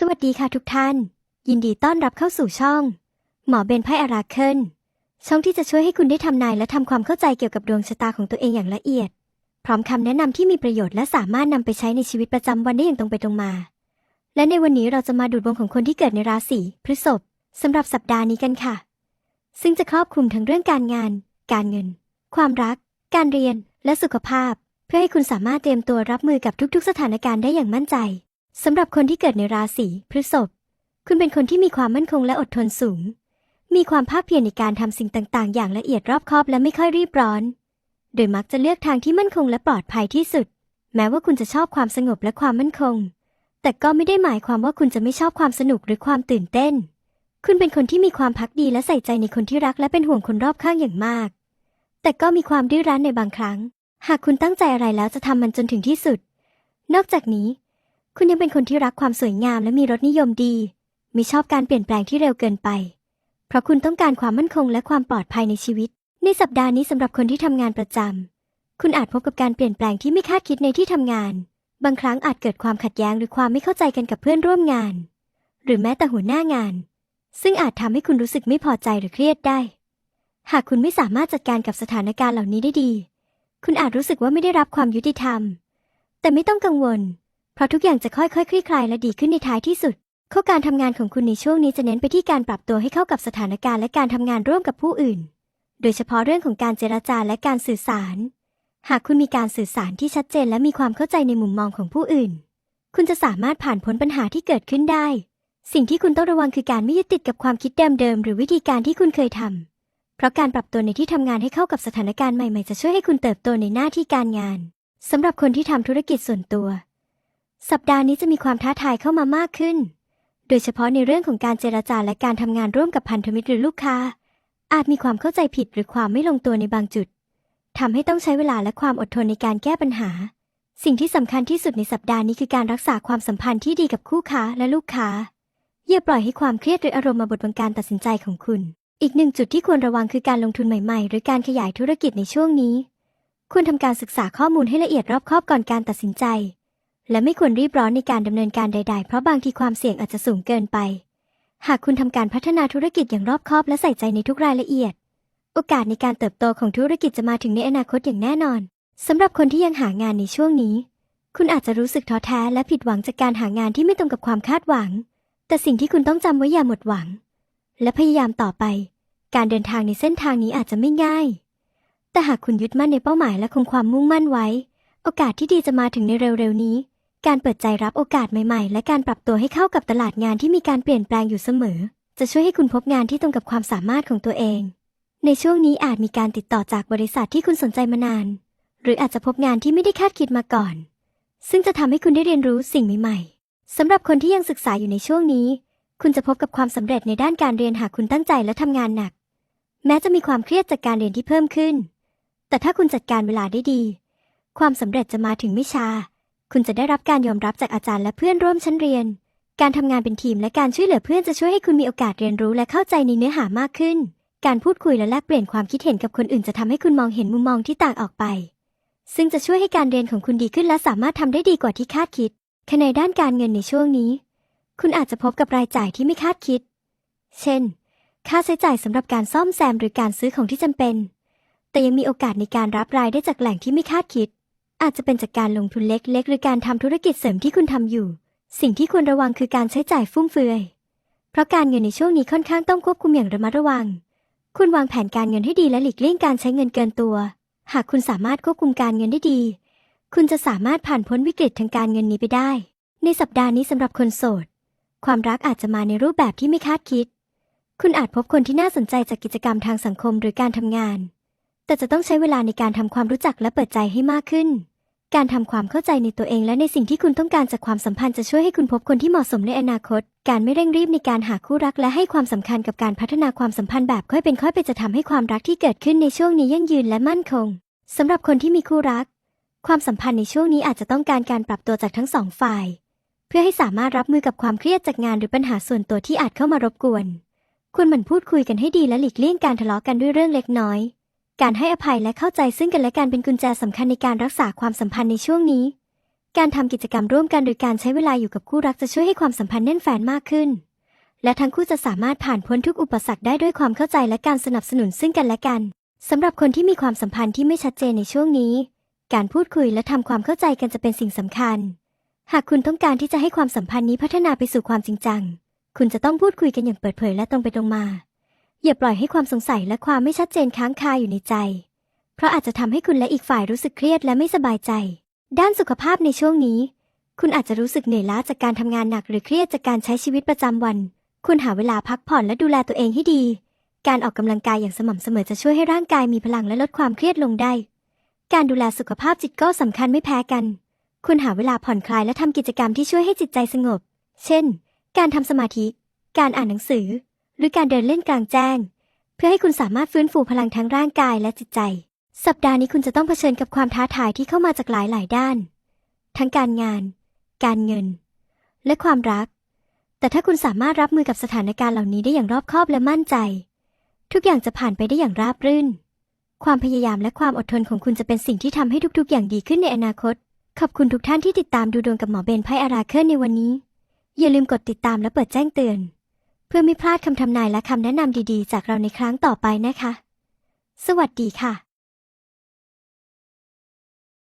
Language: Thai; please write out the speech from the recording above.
สวัสดีค่ะทุกท่าน ยินดีต้อนรับเข้าสู่ช่อง หมอเบนไพ่อาราเคิลช่องที่จะช่วยให้คุณได้ทำนายและทำความเข้าใจเกี่ยวกับดวงชะตาของตัวเองอย่างละเอียด พร้อมคำแนะนำที่มีประโยชน์และสามารถนำไปใช้ในชีวิตประจำวันได้อย่างตรงไปตรงมา และในวันนี้เราจะมาดูดวงของคนที่เกิดในราศีพฤษภสำหรับสัปดาห์นี้กันค่ะ ซึ่งจะครอบคลุมทั้งเรื่องการงาน การเงิน ความรัก การเรียน และสุขภาพ เพื่อให้คุณสามารถเตรียมตัวรับมือกับทุกๆ สถานการณ์ได้อย่างมั่นใจ สำหรับคนที่เกิดในราศีพฤษภ คุณเป็นคนที่มีความมั่นคงและอดทนสูง มีความภาคเพียรในการทำสิ่งต่างๆ อย่างละเอียดรอบคอบและไม่ค่อยรีบร้อน โดยมักจะเลือกทางที่มั่นคงและปลอดภัยที่สุด แม้ว่าคุณจะชอบความสงบและความมั่นคง แต่ก็ไม่ได้หมายความว่าคุณจะไม่ชอบความสนุกหรือความตื่นเต้น คุณเป็นคนที่มีความพักดีและใส่ใจในคนที่รักและเป็นห่วงคนรอบข้างอย่างมาก แต่ก็มีความดื้อรั้นในบางครั้ง หากคุณตั้งใจอะไรแล้วจะทำมันจนถึงที่สุด นอกจากนี้ คุณยังเป็นคนที่รักความสวยงามและมีรสนิยมดีไม่ชอบการเปลี่ยนแปลงที่เร็วเกินไป เพราะคุณต้องการความมั่นคงและความปลอดภัยในชีวิต ในสัปดาห์นี้สำหรับคนที่ทำงานประจำ คุณอาจพบกับการเปลี่ยนแปลงที่ไม่คาดคิดในที่ทำงาน บางครั้งอาจเกิดความขัดแย้งหรือความไม่เข้าใจกันกับเพื่อนร่วมงาน หรือแม้แต่หัวหน้างาน ซึ่งอาจทำให้คุณรู้สึกไม่พอใจหรือเครียดได้ หากคุณไม่สามารถจัดการกับสถานการณ์เหล่านี้ได้ดี คุณอาจรู้สึกว่าไม่ได้รับความยุติธรรม แต่ไม่ต้องกังวล เพราะทุกอย่างจะค่อยๆคลี่คลายและดีขึ้นในท้ายที่สุดข้อการทำงานของคุณในช่วงนี้จะเน้นไปที่การปรับตัวให้เข้ากับสถานการณ์และการทำงานร่วมกับผู้อื่น โดยเฉพาะเรื่องของการเจรจาและการสื่อสาร หากคุณมีการสื่อสารที่ชัดเจนและมีความเข้าใจในมุมมองของผู้อื่น คุณจะสามารถผ่านพ้นปัญหาที่เกิดขึ้นได้ สิ่งที่คุณต้องระวังคือการไม่ยึดติดกับความคิดเดิมๆหรือวิธีการที่คุณเคยทำเพราะการปรับตัวในที่ทำงานให้เข้ากับสถานการณ์ใหม่ๆจะช่วยให้คุณเติบโตในหน้าที่การงานสำหรับคนที่ทำธุรกิจส่วนตัว สัปดาห์นี้จะมีความท้าทายเข้ามามากขึ้น โดยเฉพาะในเรื่องของการเจรจาและการทำงานร่วมกับพันธมิตรหรือลูกค้า อาจมีความเข้าใจผิดหรือความไม่ลงตัวในบางจุดทำให้ต้องใช้เวลาและความอดทนในการแก้ปัญหา สิ่งที่สำคัญที่สุดในสัปดาห์นี้คือการรักษาความสัมพันธ์ที่ดีกับคู่ค้าและลูกค้า อย่าปล่อยให้ความเครียดหรืออารมณ์มาบดบังการตัดสินใจของคุณ อีกหนึ่งจุดที่ควรระวังคือการลงทุนใหม่ๆ หรือการขยายธุรกิจในช่วงนี้ ควรทำการศึกษาข้อมูลให้ละเอียดรอบคอบก่อนการตัดสินใจ และไม่ควรรีบร้อนในการดำเนินการใด ๆ เพราะบางทีความเสี่ยงอาจจะสูงเกินไป หากคุณทำการพัฒนาธุรกิจอย่างรอบคอบและใส่ใจในทุกรายละเอียด โอกาสในการเติบโตของธุรกิจจะมาถึงในอนาคตอย่างแน่นอนสำหรับคนที่ยังหางานในช่วงนี้ คุณอาจจะรู้สึกท้อแท้และผิดหวังจากการหางานที่ไม่ตรงกับความคาดหวัง แต่สิ่งที่คุณต้องจำไว้อย่าหมดหวัง และพยายามต่อไป การเดินทางในเส้นทางนี้อาจจะไม่ง่าย แต่หากคุณยึดมั่นในเป้าหมายและคงความมุ่งมั่นไว้ โอกาสที่ดีจะมาถึงในเร็วๆนี้ การเปิดใจรับโอกาสใหม่ๆ และการปรับตัวให้เข้ากับตลาดงานที่มีการเปลี่ยนแปลงอยู่เสมอ จะช่วยให้คุณพบงานที่ตรงกับความสามารถของตัวเอง ในช่วงนี้อาจมีการติดต่อจากบริษัทที่คุณสนใจมานาน หรืออาจจะพบงานที่ไม่ได้คาดคิดมาก่อน ซึ่งจะทำให้คุณได้เรียนรู้สิ่งใหม่ๆสำหรับคนที่ยังศึกษาอยู่ในช่วงนี้ คุณจะพบกับความสำเร็จในด้านการเรียนหากคุณตั้งใจและทำงานหนัก แม้จะมีความเครียดจากการเรียนที่เพิ่มขึ้น แต่ถ้าคุณจัดการเวลาได้ดี ความสำเร็จจะมาถึงไม่ช้า คุณจะได้รับการยอมรับจากอาจารย์และเพื่อนร่วมชั้นเรียน การทำงานเป็นทีมและการช่วยเหลือเพื่อนจะช่วยให้คุณมีโอกาสเรียนรู้และเข้าใจในเนื้อหามากขึ้น การพูดคุยและแลกเปลี่ยนความคิดเห็นกับคนอื่นจะทำให้คุณมองเห็นมุมมองที่ต่างออกไป ซึ่งจะช่วยให้การเรียนของคุณดีขึ้นและสามารถทำได้ดีกว่าที่คาดคิดขณะด้านการเงินในช่วงนี้ คุณอาจจะพบกับรายจ่ายที่ไม่คาดคิด เช่น ค่าใช้จ่ายสำหรับการซ่อมแซมหรือการซื้อของที่จำเป็น แต่ยังมีโอกาสในการรับรายได้จากแหล่งที่ไม่คาดคิด อาจจะเป็นจากการลงทุนเล็กๆ หรือการทำธุรกิจเสริมที่คุณทำอยู่ สิ่งที่ควรระวังคือการใช้จ่ายฟุ่มเฟือย เพราะการเงินในช่วงนี้ค่อนข้างต้องควบคุมอย่างระมัดระวัง คุณวางแผนการเงินให้ดีและหลีกเลี่ยงการใช้เงินเกินตัว หากคุณสามารถควบคุมการเงินได้ดี คุณจะสามารถผ่านพ้นวิกฤตทางการเงินนี้ไปได้ ในสัปดาห์นี้สำหรับคนโสด ความรักอาจจะมาในรูปแบบที่ไม่คาดคิด คุณอาจพบคนที่น่าสนใจจากกิจกรรมทางสังคมหรือการทำงาน แต่จะต้องใช้เวลาในการทำความรู้จักและเปิดใจให้มากขึ้น การทำความเข้าใจในตัวเองและในสิ่งที่คุณต้องการจากความสัมพันธ์จะช่วยให้คุณพบคนที่เหมาะสมในอนาคต การไม่เร่งรีบในการหาคู่รักและให้ความสำคัญกับการพัฒนาความสัมพันธ์แบบค่อยเป็นค่อยไปจะทำให้ความรักที่เกิดขึ้นในช่วงนี้ยั่งยืนและมั่นคงสำหรับคนที่มีคู่รัก ความสัมพันธ์ในช่วงนี้อาจจะต้องการการปรับตัวจากทั้งสองฝ่าย เพื่อให้สามารถรับมือกับความเครียดจากงานหรือปัญหาส่วนตัวที่อาจเข้ามารบกวน ควรหมั่นพูดคุยกันให้ดีและหลีกเลี่ยงการทะเลาะกันด้วยเรื่องเล็กน้อย การให้อภัยและเข้าใจซึ่งกันและกันเป็นกุญแจสำคัญในการรักษาความสัมพันธ์ในช่วงนี้ การทำกิจกรรมร่วมกันหรือการใช้เวลาอยู่กับคู่รักจะช่วยให้ความสัมพันธ์แน่นแฟนมากขึ้น และทั้งคู่จะสามารถผ่านพ้นทุกอุปสรรคได้ด้วยความเข้าใจและการสนับสนุนซึ่งกันและกันสำหรับคนที่มีความสัมพันธ์ที่ไม่ชัดเจนในช่วงนี้ การพูดคุยและทำความเข้าใจกันจะเป็นสิ่งสำคัญ หากคุณต้องการที่จะให้ความสัมพันธ์นี้พัฒนาไปสู่ความจริงจัง คุณจะต้องพูดคุยกันอย่างเปิดเผยและตรงไปตรงมา อย่าปล่อยให้ความสงสัยและความไม่ชัดเจนค้างคาอยู่ในใจ เพราะอาจจะทำให้คุณและอีกฝ่ายรู้สึกเครียดและไม่สบายใจ ด้านสุขภาพในช่วงนี้ คุณอาจจะรู้สึกเหนื่อยล้าจากการทำงานหนักหรือเครียดจากการใช้ชีวิตประจำวัน คุณหาเวลาพักผ่อนและดูแลตัวเองให้ดี การออกกำลังกายอย่างสม่ำเสมอจะช่วยให้ร่างกายมีพลังและลดความเครียดลงได้ การดูแลสุขภาพจิตก็สำคัญไม่แพ้กัน คุณหาเวลาผ่อนคลายและทำกิจกรรมที่ช่วยให้จิตใจสงบ เช่น การทำสมาธิ การอ่านหนังสือ หรือการเดินเล่นกลางแจ้ง เพื่อให้คุณสามารถฟื้นฟูพลังทั้งร่างกายและจิตใจ สัปดาห์นี้คุณจะต้องเผชิญกับความท้าทายที่เข้ามาจากหลายหลายๆ ด้าน ทั้งการงาน การเงิน และความรัก แต่ถ้าคุณสามารถรับมือกับสถานการณ์เหล่านี้ได้อย่างรอบคอบและมั่นใจ ทุกอย่างจะผ่านไปได้อย่างราบรื่น ความพยายามและความอดทนของคุณจะเป็นสิ่งที่ทำให้ทุก ๆ อย่างดีขึ้นในอนาคต ขอบคุณทุกท่านที่ติดตามดูดวงกับหมอเบนไพ่อาราเคิลในวันนี้ อย่าลืมกดติดตามและเปิดแจ้งเตือน เพื่อไม่พลาดคำทำนายและคำแนะนำดีๆ จากเราในครั้งต่อไปนะคะ สวัสดีค่ะ